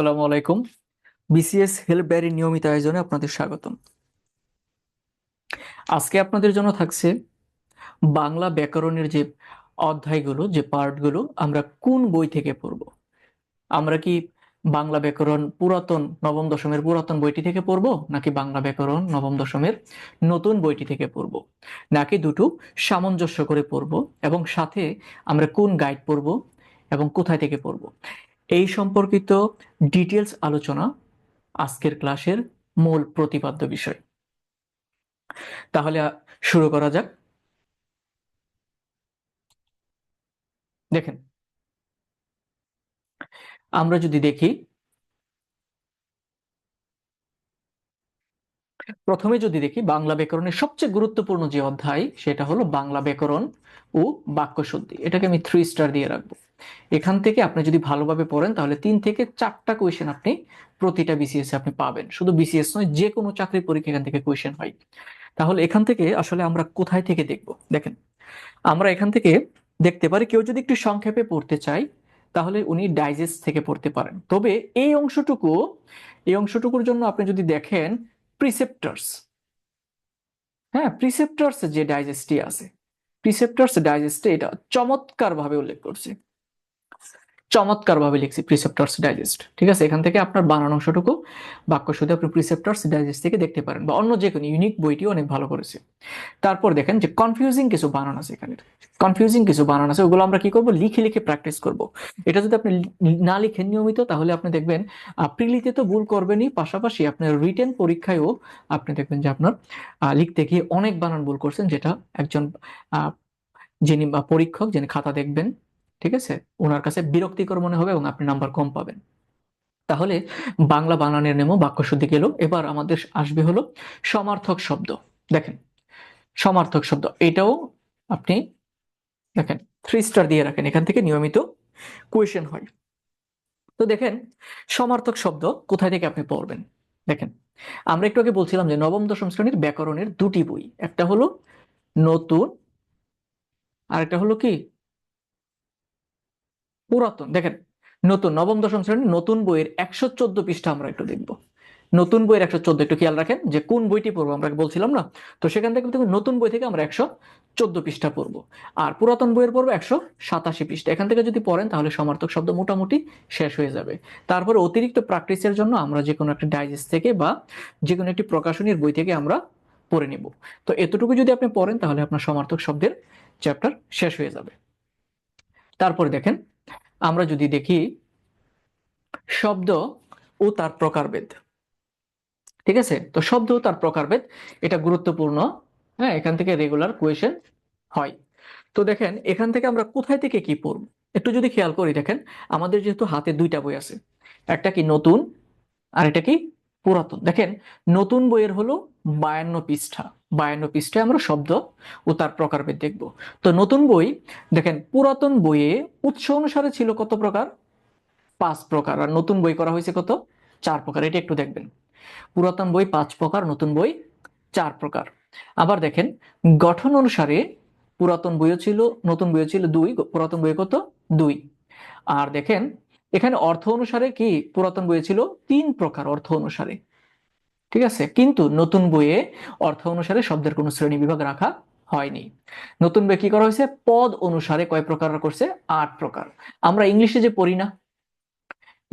আসসালামু আলাইকুম। BCS help diary নিয়মিত আয়োজনে আপনাদের স্বাগতম। আজকে আপনাদের জন্য থাকছে বাংলা ব্যাকরণের যে অধ্যায়গুলো, যে পার্টগুলো আমরা কোন বই থেকে পড়ব? আমরা কি বাংলা ব্যাকরণ পুরাতন নবম দশমের পুরাতন বইটি থেকে পড়ব, নাকি বাংলা ব্যাকরণ নবম দশমের নতুন বইটি থেকে পড়ব? নাকি দুটো সামঞ্জস্য করে পড়ব, এবং সাথে আমরা কোন গাইড পড়ব এবং কোথায় থেকে পড়ব? এই সম্পর্কিত ডিটেলস আলোচনা আজকের ক্লাসের মূল প্রতিপাদ্য বিষয়। তাহলে শুরু করা যাক। দেখেন, আমরা যদি দেখি, প্রথমে যদি দেখি বাংলা ব্যাকরণের সবচেয়ে গুরুত্বপূর্ণ যে অধ্যায়, সেটা হলো বাংলা ব্যাকরণ ও বাক্যশুদ্ধি। এটাকে আমি থ্রি স্টার দিয়ে রাখব। এখান থেকে আপনি যদি ভালোভাবে পড়েন, তাহলে তিন থেকে চারটা কোয়েশ্চেন আপনি প্রতিটা বিসিএস আপনি পাবেন। শুধু বিসিএস নয়, যে কোনো চাকরি পরীক্ষা এখান থেকে কোয়েশ্চেন হয়। তাহলে এখান থেকে আসলে আমরা কোথায় থেকে দেখব? দেখেন, আমরা এখান থেকে দেখতে পারি, কেউ যদি একটু সংক্ষেপে পড়তে চায়, তাহলে উনি ডাইজেস্ট থেকে পড়তে পারেন। তবে এই অংশটুকু, এই অংশটুকুর জন্য আপনি যদি দেখেন প্রিসেপ্টার্স হ্যাঁ প্রিসেপ্টার্স যে ডাইজেস্টটি আছে প্রিসেপ্টার্স ডাইজেস্টে এটা চমৎকার ভাবে উল্লেখ করছে। চমৎকার ভাবে লিখছি প্রিসেপ্টার্স ডাইজেস্ট ঠিক আছে? এখান থেকে আপনার বানানো অংশটুকু বাক্য শুধু আপনি প্রিসেপ্টার্স ডাইজেস্ট থেকে দেখতে পারেন বা অন্য যে কোনো ইউনিক বইটি অনেক ভালো করেছে। তারপর দেখেন যে কনফিউজিং কিছু বানান আছে এখানে। কনফিউজিং কিছু বানান আছে, ওগুলো আমরা কি করব? লিখে লিখে প্র্যাকটিস করব। এটা যদি আপনি না লিখেন নিয়মিত, তাহলে আপনি দেখবেন প্রিলিতে তো ভুল করবেনই, পাশাপাশি আপনার রিটেন পরীক্ষায়ও আপনি দেখবেন যে আপনার লিখতে গিয়ে অনেক বানান ভুল করছেন, যেটা একজন যিনি বা পরীক্ষক, যিনি খাতা দেখবেন ঠিক আছে? ওনার কাছে বিরক্তিকর মনে হবে এবং আপনি নাম্বার কম পাবেন। তাহলে বাংলা বানানের নেমো বাক্যশুদ্ধি গেল। এবার আমাদের আসবে হলো সমার্থক শব্দ। দেখেন, সমার্থক শব্দ। এটাও আপনি দেখেন থ্রি স্টার দিয়ে রাখেন। এখান থেকে নিয়মিত কোয়েশ্চেন হয়। তো দেখেন, সমার্থক শব্দ কোথায় থেকে আপনি পড়বেন? দেখেন, আমরা একটু আগে বলছিলাম যে নবম, দশম শ্রেণির ব্যাকরণের দুটি বই। একটা হলো নতুন আর একটা হলো কি? পুরাতন। দেখেন, নতুন, নবম, দশম শ্রেণির নতুন বইয়ের একশো চোদ্দ পৃষ্ঠা আমরা একটু দেখব। নতুন বইয়ের একশো চোদ্দ একটু খেয়াল রাখেন, যে কোন বইটি পড়ব আমরা বলছিলাম না? তো সেখান থেকে নতুন বই থেকে আমরা একশো চোদ্দ পৃষ্ঠা পড়ব। আর পুরাতন বইয়ের পড়ব একশো সাতাশি পৃষ্ঠা। এখান থেকে যদি পড়েন, তাহলে সমার্থক শব্দ মোটামুটি শেষ হয়ে যাবে। তারপরে অতিরিক্ত প্র্যাকটিসের জন্য আমরা যে কোনো একটা ডাইজেস্ট থেকে বা যে কোনো একটি প্রকাশনীর বই থেকে আমরা পড়ে নেব। তো এতটুকু যদি আপনি পড়েন, তাহলে আপনার সমার্থক শব্দের চ্যাপ্টার শেষ হয়ে যাবে। তারপরে দেখেন আমরা যদি দেখি শব্দ ও তার প্রকারভেদ। ঠিক আছে? তো শব্দ ও তার প্রকারভেদ, এটা গুরুত্বপূর্ণ। হ্যাঁ এখান থেকে রেগুলার কোয়েশন হয়। তো দেখেন, এখান থেকে আমরা কোথায় থেকে কি পড়ব? একটু যদি খেয়াল করি দেখেন, আমাদের যেহেতু হাতে দুইটা বই আছে। একটা কি নতুন, আর এটা কি পুরাতন। দেখেন, নতুন বইয়ের হলো বায়ান্ন পৃষ্ঠা। বায়ান্ন পৃষ্ঠায় আমরা শব্দ ও তার প্রকারভেদ দেখব। তো নতুন বই, দেখেন, পুরাতন বইয়ে উৎস অনুসারে ছিল কত প্রকার? পাঁচ প্রকার। আর নতুন বই করা হয়েছে কত? চার প্রকার। এটা একটু দেখবেন। পুরাতন বই পাঁচ প্রকার, নতুন বই চার প্রকার। আবার দেখেন, গঠন অনুসারে পুরাতন বইও ছিল, নতুন বইও ছিল দুই, পুরাতন বই কত? দুই। আর দেখেন এখানে অর্থ অনুসারে কি পুরাতন বইয়ে ছিল? তিন প্রকার অর্থ অনুসারে। ঠিক আছে? কিন্তু নতুন বইয়ে অর্থ অনুসারে শব্দের কোনো শ্রেণি বিভাগ রাখা হয়নি। নতুন বই কি করা হয়েছে? পদ অনুসারে কয় প্রকার করছে? আট প্রকার। আমরা ইংলিশে যে পড়ি না,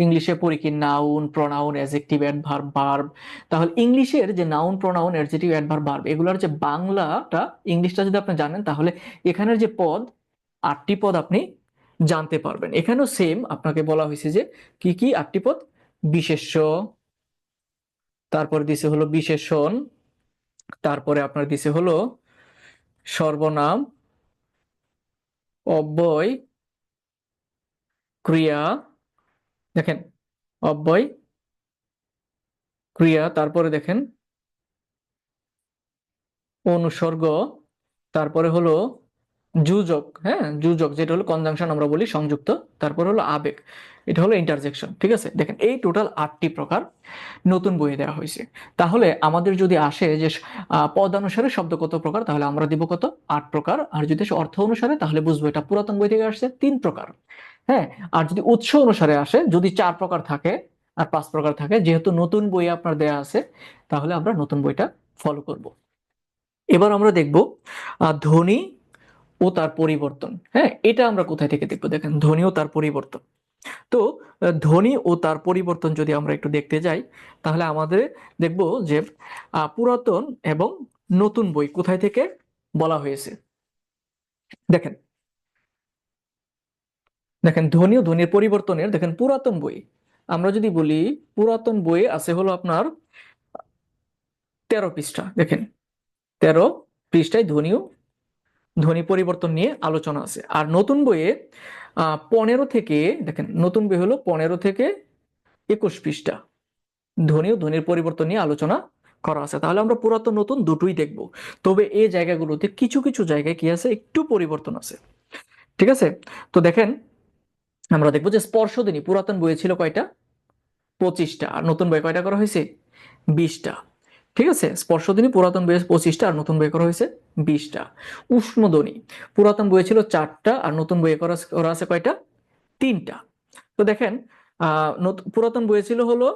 ইংলিশে পড়ি কি noun pronoun adjective adverb verb তাহলে ইংলিশের যে noun pronoun adjective adverb verb এগুলোর যে বাংলাটা, ইংলিশটা যদি আপনি জানেন, তাহলে এখানের যে পদ, আটটি পদ আপনি জানতে পারবেন। এখানেও সেম আপনাকে বলা হয়েছে যে কি কি আটটি পদ বিশেষ্য, তারপরে দিছে হলো বিশেষণ, তারপরে আপনার দিছে হলো সর্বনাম, অব্যয়, ক্রিয়া, দেখেন, অব্যয়, ক্রিয়া, তারপরে দেখেন, অনুসর্গ, তারপরে হলো যুজক হ্যাঁ যুজক যেটা হলো কনজাংশন আমরা বলি সংযুক্ত, তারপর হলো আবেগ, এটা হলো ইন্টারজেকশন ঠিক আছে? দেখেন, এই টোটাল আটটি প্রকার নতুন বইয়ে দেওয়া হয়েছে। তাহলে আমাদের যদি আসে যে পদ অনুসারে শব্দ কত প্রকার, তাহলে আমরা দিব কত? আট প্রকার, আর যদি অর্থ অনুসারে, তাহলে বুঝব এটা পুরাতন বই থেকে আসছে তিন প্রকার হ্যাঁ? আর যদি উৎস অনুসারে আসে, যদি চার প্রকার থাকে আর পাঁচ প্রকার থাকে, যেহেতু নতুন বই আপনার দেয়া আছে, তাহলে আমরা নতুন বইটা ফলো করব। এবার আমরা দেখব ধ্বনি ও তার পরিবর্তন। হ্যাঁ এটা আমরা কোথায় থেকে দেখব? দেখেন ধ্বনি ও তার পরিবর্তন। তো ধ্বনি ও তার পরিবর্তন যদি আমরা একটু দেখতে যাই, তাহলে আমাদের দেখব যে পুরাতন এবং নতুন বই কোথায় থেকে বলা হয়েছে? দেখেন। দেখেন, ধনী ও ধ্বনির পরিবর্তনের, দেখেন, পুরাতন বই। আমরা যদি বলি, পুরাতন বই আছে হলো আপনার তেরো পৃষ্ঠা। দেখেন, তেরো পৃষ্ঠায় ধনী ও ধ্বনি পরিবর্তন নিয়ে আলোচনা আছে। আর নতুন বইয়ে পনেরো থেকে, দেখেন, নতুন বই হলো পনেরো থেকে একুশ পৃষ্ঠা। ধ্বনি ও ধ্বনির পরিবর্তন নিয়ে আলোচনা করা আছে। তাহলে আমরা পুরাতন নতুন দুটোই দেখব। তবে এই জায়গাগুলোতে কিছু কিছু জায়গায় কি আছে? একটু পরিবর্তন আছে। ঠিক আছে? তো দেখেন, আমরা দেখব যে স্পর্শদিনী, পুরাতন বইয়ে ছিল কয়টা? পঁচিশটা। আর নতুন বই কয়টা করা হয়েছে? বিশটা। ঠিক আছে স্পর্শদিনী পুরাতন বইয়ে পঁচিশটা আর নতুন বই করা হয়েছে বিশটা। উষ্ণধ্বনি পুরাতন বইয়ে ছিল চারটা আর নতুন বইয়ে করা করা আছে কয়টা? তিনটা। তো দেখেন পুরাতন বইয়ে ছিল হলো,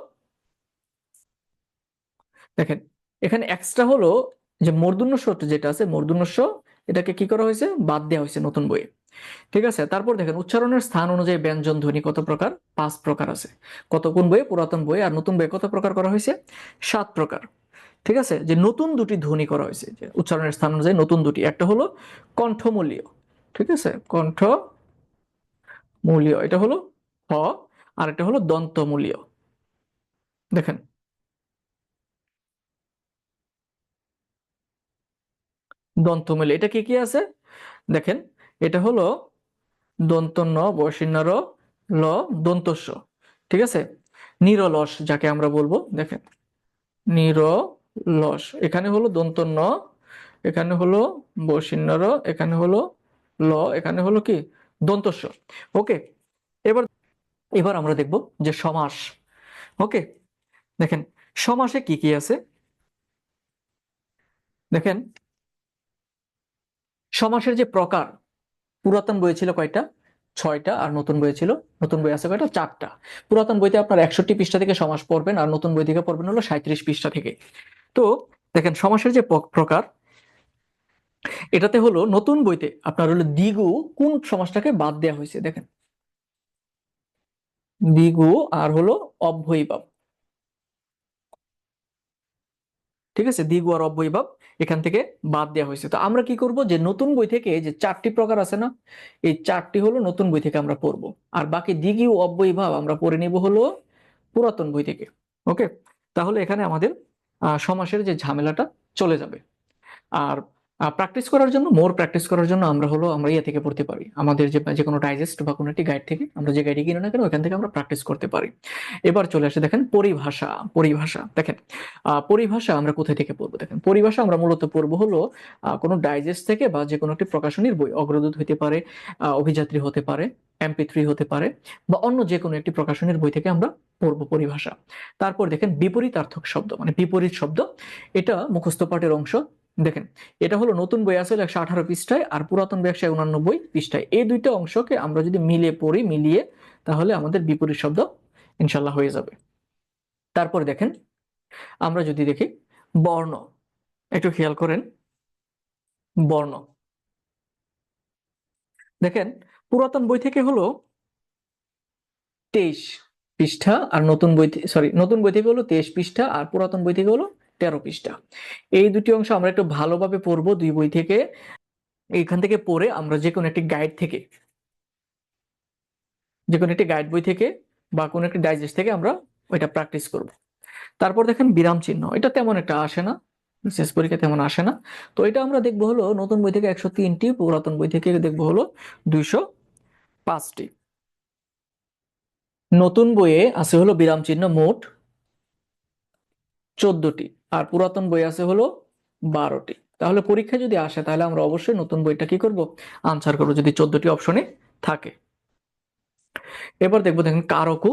দেখেন, এখানে এক্সট্রা হলো যে মূর্ধন্য স যেটা আছে মূর্ধন্য এটাকে কি করা হয়েছে? বাদ দেওয়া হয়েছে নতুন বইয়ে। ঠিক আছে, তারপর দেখেন, উচ্চারণের স্থান অনুযায়ী ব্যঞ্জন ধ্বনি কত প্রকার? পাঁচ প্রকার আছে। কত কোন বইয়ে? পুরাতন বই আর নতুন বইয়ে কত প্রকার করা হয়েছে? সাত প্রকার। ঠিক আছে? যে নতুন দুটি ধ্বনি করা হয়েছে, যে উচ্চারণের স্থান অনুযায়ী নতুন দুটি। একটা হলো কণ্ঠমূলীয়, ঠিক আছে? কণ্ঠ মূলীয় এটা হলো হ আর এটা হলো দন্তমূলীয়। দেখেন। দন্তমূলীয়, এটা কি কি আছে? দেখেন, এটা হলো দন্ত ন বসিন্ন র ল, দন্তস্ব, ঠিক আছে? নিরলস, যাকে আমরা বলব, দেখেন। নিরলস এখানে হলো দন্ত ন, এখানে হলো বসিন্ন র, এখানে হলো ল, এখানে হলো কি? দন্তস্ব। ওকে, এবার এবার আমরা দেখব যে সমাস। ওকে, দেখেন, সমাসে কি কি আছে? দেখেন, সমাসের যে প্রকার, পুরাতন বই ছিল কয়টা? ছয়টা আর নতুন বই ছিল, নতুন বই আছে কয়টা? চারটা। পুরাতন বইতে আপনার একষট্টি পৃষ্ঠা থেকে সমাস পড়বেন আর নতুন বই থেকে পড়বেন হলো সাঁত্রিশ পৃষ্ঠা থেকে। তো দেখেন, সমাসের যে প্রকার, এটাতে হলো নতুন বইতে আপনার হলো দিগু কোন সমাসটাকে বাদ দেওয়া হয়েছে? দেখেন। দিগু আর হলো অব্যয়ীভাব ঠিক আছে? দিগু আর অব্যয়ীভাব এখান থেকে বাদ দেওয়া হয়েছে। তো আমরা কি করব? যে নতুন বই থেকে যে চারটি প্রকার আছে না, এই চারটি হলো নতুন বই থেকে আমরা পড়ব। আর বাকি দিগি ও আমরা পড়ে নিব হলো পুরাতন বই থেকে। ওকে? তাহলে এখানে আমাদের সমাসের যে ঝামেলাটা চলে যাবে। আর প্র্যাকটিস করার জন্য মোর প্র্যাকটিস করার জন্য আমরা হলো, আমরা ইয়ে থেকে পড়তে পারি। আমাদের যে যে কোনো ডাইজেস্ট বা কোনো একটি গাইড থেকে আমরা যে গাইডে কিনে না কেন, ওখান থেকে আমরা প্র্যাকটিস করতে পারি। এবার চলে আসে দেখেন পরিভাষা পরিভাষা। দেখেন পরিভাষা আমরা কোথায় থেকে পড়ব? দেখেন, পরিভাষা আমরা মূলত পড়ব হলো কোনো ডাইজেস্ট থেকে বা যে কোনো একটি প্রকাশনীর বই, অগ্রদূত হতে পারে অভিযাত্রী হতে পারে এমপি থ্রি হতে পারে, বা অন্য যে কোনো একটি প্রকাশনীর বই থেকে আমরা পড়ব পরিভাষা। তারপর দেখেন বিপরীতার্থক শব্দ মানে বিপরীত শব্দ, এটা মুখস্থ পাঠের অংশ দেখেন, এটা হলো নতুন বই আছে একশো আঠারো পৃষ্ঠায় আর পুরাতন বই একশো উনানব্বই পৃষ্ঠায়। এই দুইটা অংশকে আমরা যদি মিলিয়ে পড়ি, মিলিয়ে, তাহলে আমাদের বিপরীত শব্দ ইনশাল্লাহ হয়ে যাবে। তারপরে দেখেন, আমরা যদি দেখি, বর্ণ, একটু খেয়াল করেন, বর্ণ। দেখেন, পুরাতন বই থেকে হলো তেইশ পৃষ্ঠা আর নতুন বই সরি নতুন বই থেকে হলো তেইশ পৃষ্ঠা আর পুরাতন বই থেকে হলো তেরো পৃষ্ঠা। এই দুটি অংশ আমরা একটু ভালোভাবে পড়ব দুই বই থেকে। এখান থেকে পড়ে আমরা যে কোনো একটি গাইড থেকে যে কোনো একটি গাইড বই থেকে বা কোনো একটি ডাইজেস্ট থেকে আমরা ওইটা প্র্যাকটিস করব। তারপর দেখেন বিরাম চিহ্ন, এটা তেমন একটা আসে না, শেষ পরীক্ষা তেমন আসে না। তো এটা আমরা দেখব হলো নতুন বই থেকে একশো তিনটি, পুরাতন বই থেকে দেখব হলো দুইশো পাঁচটি। নতুন বইয়ে আছে হলো বিরাম চিহ্ন মোট চোদ্দটি। আর পুরাতন বই আছে হলো বারোটি। তাহলে পরীক্ষা যদি আসে, তাহলে আমরা অবশ্যই নতুন বইটা কি করব? আনসার করব যদি চোদ্দটি অপশনে থাকে। এবার দেখব, দেখেন কারক,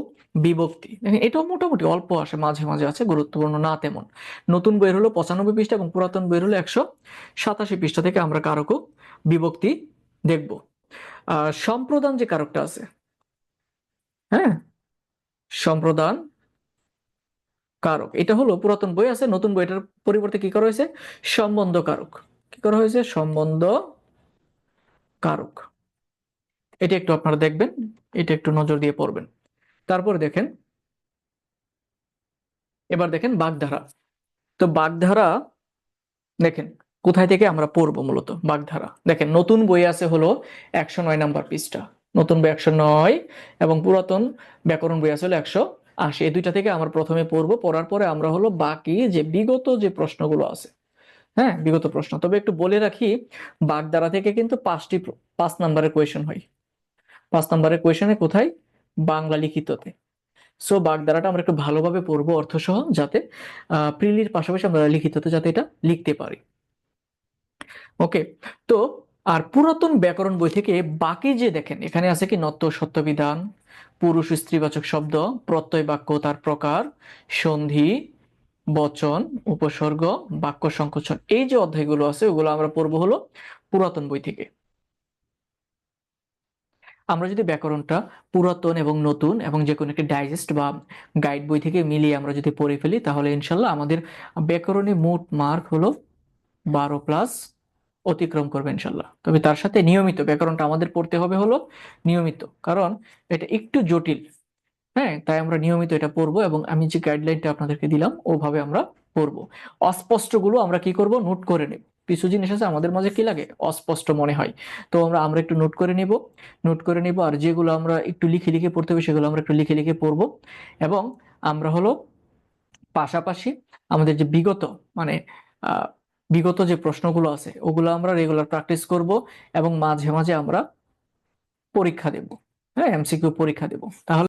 বিভক্তি। এটাও মোটামুটি অল্প আসে, মাঝে মাঝে আছে, গুরুত্বপূর্ণ, না তেমন। নতুন বইয়ের হলো পঁচানব্বই পৃষ্ঠা এবং পুরাতন বইয়ের হলো একশো সাতাশি পৃষ্ঠা থেকে আমরা কারক, বিভক্তি দেখব। সম্প্রদান যে কারকটা আছে হ্যাঁ? সম্প্রদান কারক। এটা হলো পুরাতন বই আছে, নতুন বইটার পরিবর্তে কি করা হয়েছে? সম্বন্ধ কারক। কি করা হয়েছে? সম্বন্ধ কারক। এটা একটু আপনারা দেখবেন, এটা একটু নজর দিয়ে পড়বেন। তারপরে দেখেন, এবার দেখেন বাগধারা। তো বাগধারা, দেখেন, কোথায় থেকে আমরা পড়ব মূলত? বাগধারা। দেখেন, নতুন বই আছে হলো একশো নয় নাম্বার পৃষ্ঠা। নতুন বই একশো নয় এবং পুরাতন ব্যাকরণ বই আছে হলো একশো আশি এই দুইটা থেকে আমরা প্রথমে পড়ব। পড়ার পরে আমরা হলো বাকি যে বিগত যে প্রশ্নগুলো আছে হ্যাঁ বিগত প্রশ্ন। তবে একটু বলে রাখি, বাগদারা থেকে কিন্তু পাঁচটি পাঁচ নাম্বারের কোয়েশন হয়। পাঁচ নাম্বারের কোয়েশনে কোথায়? বাংলা লিখিততে। সো বাগদারাটা আমরা একটু ভালোভাবে পড়ব অর্থসহ, যাতে প্রিলির পাশাপাশি আমরা লিখিততে যাতে এটা লিখতে পারি। ওকে তো আর পুরাতন ব্যাকরণ বই থেকে বাকি যে দেখেন, এখানে আছে কি নত্য সত্যবিধান, পুরুষ স্ত্রীবাচক শব্দ, প্রত্যয় বাক্য তার প্রকার, সন্ধি, বচন, উপসর্গ, বাক্য সংকোচন। এই যে অধ্যায়গুলো আছে, ওগুলো আমরা পড়ব হলো পুরাতন বই থেকে। আমরা যদি ব্যাকরণটা পুরাতন এবং নতুন এবং যে কোনো একটি ডাইজেস্ট বা গাইড বই থেকে মিলিয়ে আমরা যদি পড়ে ফেলি, তাহলে ইনশাল্লাহ আমাদের ব্যাকরণে মোট মার্ক হলো বারো প্লাস অতিক্রম করবে ইনশাল্লাহ। তবে তার সাথে নিয়মিত ব্যাকরণটা আমাদের পড়তে হবে হলো নিয়মিত। কারণ এটা একটু জটিল। হ্যাঁ তাই আমরা নিয়মিত এটা পড়ব এবং আমি যে গাইডলাইনটা আপনাদেরকে দিলাম, ওভাবে আমরা পড়ব। অস্পষ্টগুলো আমরা কি করব? নোট করে নেব। কিছু জিনিস আছে আমাদের মাঝে কি লাগে? অস্পষ্ট মনে হয়। তো আমরা আমরা একটু নোট করে নিব। নোট করে নিব আর যেগুলো আমরা একটু লিখে লিখে পড়তে হবে, সেগুলো আমরা একটু লিখে লিখে পড়ব। এবং আমরা হলো পাশাপাশি আমাদের যে বিগত মানে বিগত যে প্রশ্নগুলো আছে, ওগুলো আমরা রেগুলার প্র্যাকটিস করব এবং মাঝে মাঝে আমরা পরীক্ষা দেব। হ্যাঁ এমসিকিউ পরীক্ষা দেব। তাহলে